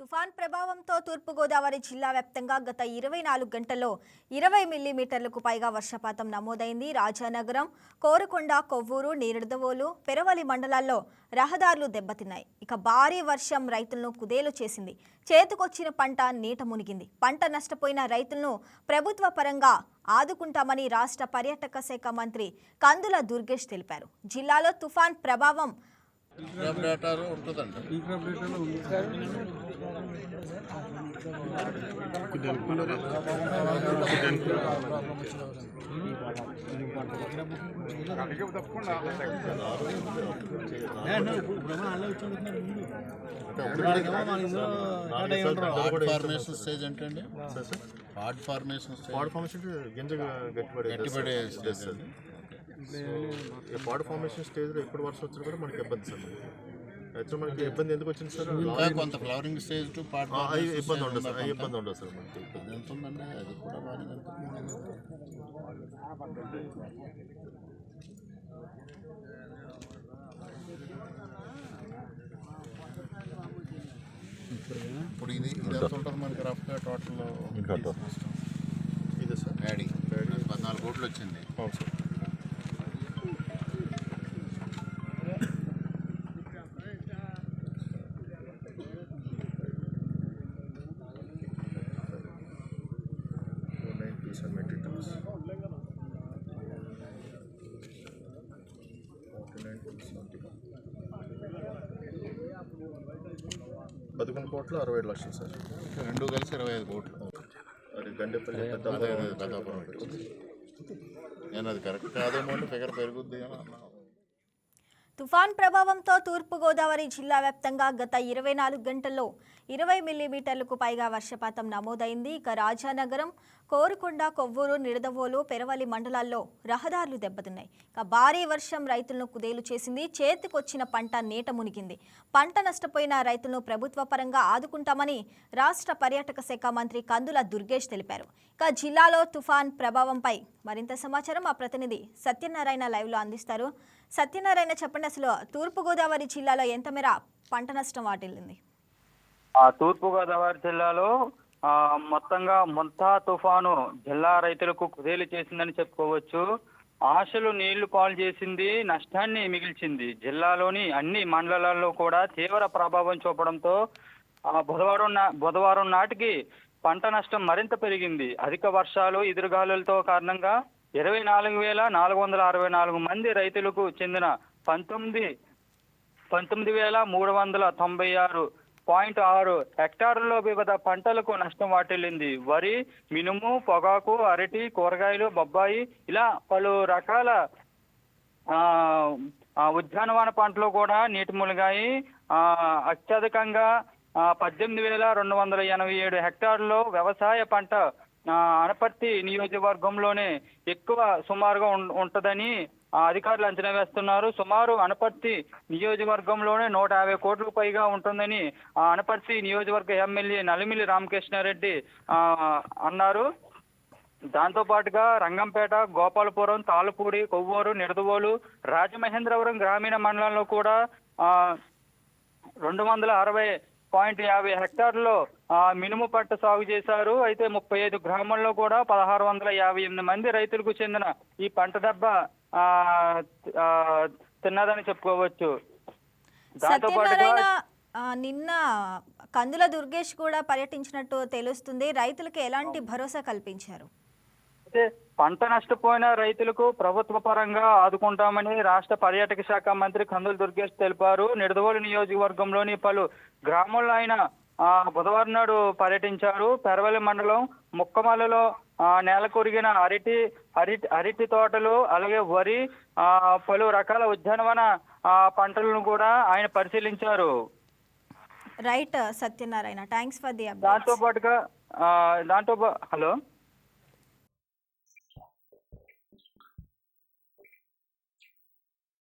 తుఫాన్ ప్రభావంతో తూర్పుగోదావరి జిల్లా వ్యాప్తంగా గత ఇరవై నాలుగు గంటల్లో ఇరవై మిల్లీమీటర్లకు పైగా వర్షపాతం నమోదైంది. రాజానగరం కోరుకొండ కొవ్వూరు నీరదవోలు పెరవలి మండలాల్లో రహదారులు దెబ్బతిన్నాయి. ఇక భారీ వర్షం రైతులను కుదేలు చేసింది. చేతికొచ్చిన పంట నీట మునిగింది. పంట నష్టపోయిన రైతులను ప్రభుత్వ పరంగా ఆదుకుంటామని రాష్ట్ర పర్యాటక శాఖ మంత్రి కందుల దుర్గేష్ తెలిపారు. జిల్లాలో తుఫాన్ ప్రభావం ఉంటుందండి. ఫార్మేషన్ స్టేజ్ ఏంటండి? Hard formation stage pod formation గింజ గట్టిపడే గట్టిపడే స్టేజ్ అండి. పాడ్ ఫార్మేషన్ స్టేజ్లో ఎప్పుడు వర్షం వచ్చినా కూడా మనకి ఇబ్బంది సార్ అయితే మనకి ఇబ్బంది ఎందుకు వచ్చింది సార్? ఇంకా కొంత ఫ్లవరింగ్ స్టేజ్ టు పార్ట్ ఇబ్బంది ఉండదు సార్ ఇబ్బంది ఉండదు సార్ మనకి. ఎంత ఉందండి? అది కూడా. ఇప్పుడు ఇది ఇది ఎంత ఉంటుంది మనకి రఫ్గా టోటల్ ఇదే సార్. డాడీ పద్నాలుగు కోట్లు వచ్చింది. అవును సార్. పదకొండు కోట్లు అరవై ఏడు లక్షలు సార్. రెండు కలిసి ఇరవై ఐదు కోట్లు. అది గండేపల్లి పెద్దాపురం నేను అది కరెక్ట్ కాదేమో ఫిగర్ పెరుగుద్ది అని తుఫాన్ ప్రభావంతో తూర్పుగోదావరి జిల్లా వ్యాప్తంగా గత ఇరవై నాలుగు గంటల్లో ఇరవై మిల్లీమీటర్లకు పైగా వర్షపాతం నమోదైంది. ఇక రాజానగరం కోరుకొండ కొవ్వూరు నిడదవోలు పెరవలి మండలాల్లో రహదారులు దెబ్బతిన్నాయి. ఇక భారీ వర్షం రైతులను కుదేలు చేసింది. చేతికొచ్చిన పంట నీట మునిగింది. పంట నష్టపోయిన రైతులను ప్రభుత్వ పరంగా ఆదుకుంటామని రాష్ట్ర పర్యాటక శాఖ మంత్రి కందుల దుర్గేష్ తెలిపారు. ఇక జిల్లాలో తుఫాన్ ప్రభావంపై మరింత సమాచారం మా ప్రతినిధి సత్యనారాయణ లైవ్లో అందిస్తారు. సత్యనారాయణ చెప్పండి అసలు తూర్పుగోదావరి జిల్లాలో ఎంత మేర పంట నష్టం వాటిల్లింది? తూర్పుగోదావరి జిల్లాలో మొత్తంగా ముంతా తుఫాను జిల్లా రైతులకు కుదేలు చేసిందని చెప్పుకోవచ్చు. ఆశలు నీళ్ళు పాలు చేసింది నష్టాన్ని మిగిల్చింది. జిల్లాలోని అన్ని మండలాల్లో కూడా తీవ్ర ప్రభావం చూపడంతో ఆ, బుధవారం నా బుధవారం నాటికి పంట నష్టం మరింత పెరిగింది. అధిక వర్షాలు ఎదురుగాలులతో కారణంగా ఇరవై నాలుగు వేల నాలుగు వందల అరవై నాలుగు మంది రైతులకు చెందిన పంతొమ్మిది పంతొమ్మిది వేల మూడు వందల తొంభై ఆరు పాయింట్ ఆరు హెక్టార్లలో వివిధ పంటలకు నష్టం వాటిల్లింది. వరి మినుము పొగాకు అరటి కూరగాయలు బొబ్బాయి ఇలా పలు రకాల ఉద్యానవన పంటలు కూడా నీటి మునిగాయి. అత్యధికంగా పద్దెనిమిది వేల రెండు వందల ఎనభై ఏడు హెక్టార్లలో వ్యవసాయ పంట అనపర్తి నియోజకవర్గంలోనే ఎక్కువ సుమారుగా ఉం- ఉంటదని అధికారులు అంచనా వేస్తున్నారు. సుమారు అనపర్తి నియోజకవర్గంలోనే నూట యాభై కోట్లకు పైగా ఉంటుందని ఆ అనపర్తి నియోజకవర్గ ఎమ్మెల్యే నలిమిలి రామకృష్ణారెడ్డి అన్నారు. దాంతో పాటుగా రంగంపేట గోపాలపురం తాళపూడి కొవ్వూరు నిడదవోలు రాజమహేంద్రవరం గ్రామీణ మండలంలో కూడా రెండు వందల అరవై పాయింట్ యాభై హెక్టార్లో మినుము పంట సాగు చేశారు. అయితే ముప్పై ఐదు గ్రామాల్లో కూడా పదహారు వందల యాభై ఎనిమిది మంది రైతులకు చెందిన ఈ పంట దెబ్బ తిన్నదని చెప్పుకోవచ్చు. నిన్న కందుల దుర్గేష్ కూడా పర్యటించినట్టు తెలుస్తుంది. రైతులకు ఎలాంటి భరోసా కల్పించారు? అయితే పంట నష్టపోయిన రైతులకు ప్రభుత్వ పరంగా ఆదుకుంటామని రాష్ట్ర పర్యాటక శాఖ మంత్రి కందుల దుర్గేష్ తెలిపారు. నిడదవోలు నియోజకవర్గంలోని పలు గ్రామాల్లో ఆయన బుధవారం నాడు పర్యటించారు. పెరవలి మండలం ముక్కమల్లలో నేల కొరిగిన అరటి అరటి అరటి తోటలు అలాగే వరి పలు రకాల ఉద్యానవన పంటలను కూడా ఆయన పరిశీలించారు. Right Satyanarayana. Thanks for the దాంతో పాటుగా దాంతో హలో?